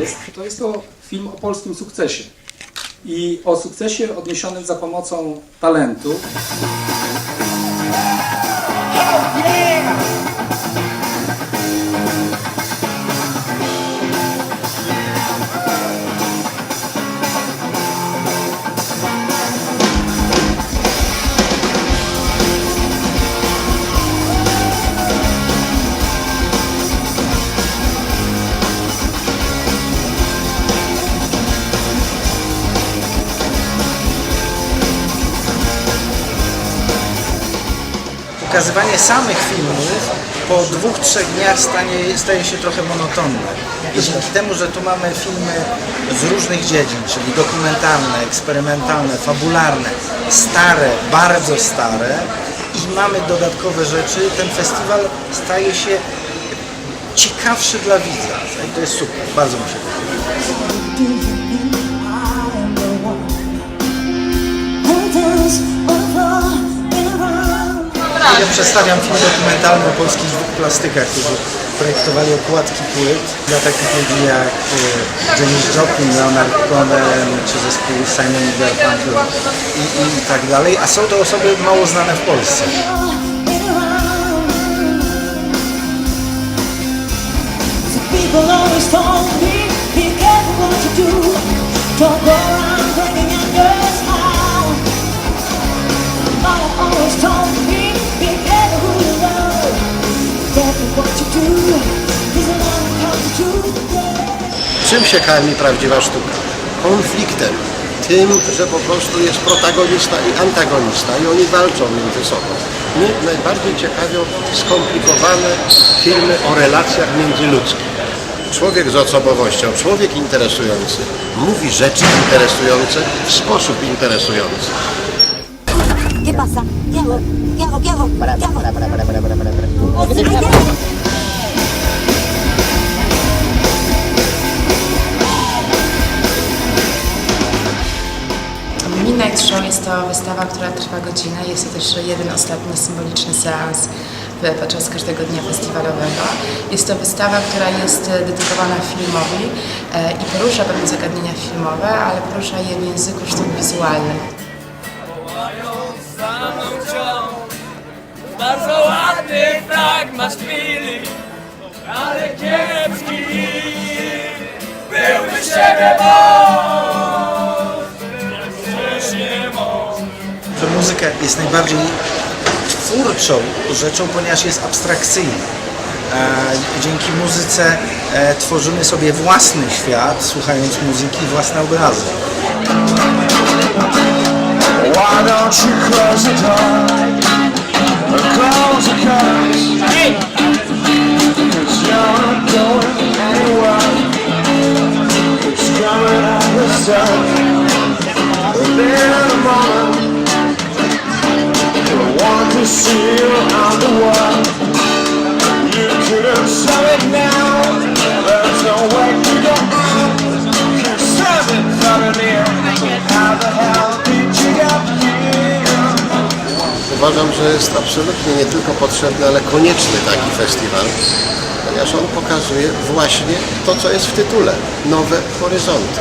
Jest, to jest to film o polskim sukcesie. I o sukcesie odniesionym za pomocą talentu. Pokazywanie samych filmów po dwóch, trzech dniach stanie, staje się trochę monotonne. I dzięki temu, że tu mamy filmy z różnych dziedzin, czyli dokumentalne, eksperymentalne, fabularne, stare, bardzo stare i mamy dodatkowe rzeczy, ten festiwal staje się ciekawszy dla widza. I to jest super, bardzo mi się podoba. Ja przedstawiam film dokumentalny o polskich dwóch plastykach, którzy projektowali okładki płyt dla takich ludzi jak e, Janis Joplin, Leonard Cohen, czy zespół Simon Garfunkel i, i, i tak dalej, a są to osoby mało znane w Polsce. People always told me, be careful what you do. Czym się karmi prawdziwa sztuka? Konfliktem. Tym, że po prostu jest protagonista i antagonista i oni walczą między sobą. Mnie najbardziej ciekawią skomplikowane filmy o relacjach międzyludzkich. Człowiek z osobowością, człowiek interesujący, mówi rzeczy interesujące w sposób interesujący. ¿Qué pasa? ¿Qué hago? ¿Qué hago? ¿Qué hago? ¿Qué hago? To wystawa, która trwa godzinę. Jest to też jeden ostatni symboliczny seans podczas każdego dnia festiwalowego. Jest to wystawa, która jest e, dedykowana filmowi e, i porusza pewne zagadnienia filmowe, ale porusza je w języku sztuk wizualnych. Bardzo ładny fragment chwili, ale kiepski byłby siebie mąż, muzyka jest najbardziej twórczą rzeczą, ponieważ jest abstrakcyjna. E, Dzięki muzyce e, tworzymy sobie własny świat, słuchając muzyki, własne obrazy. Why don't you close the door? Or close the curtains? Cause uważam, że jest absolutnie nie tylko potrzebny, ale konieczny taki festiwal, ponieważ on pokazuje właśnie to, co jest w tytule – nowe horyzonty.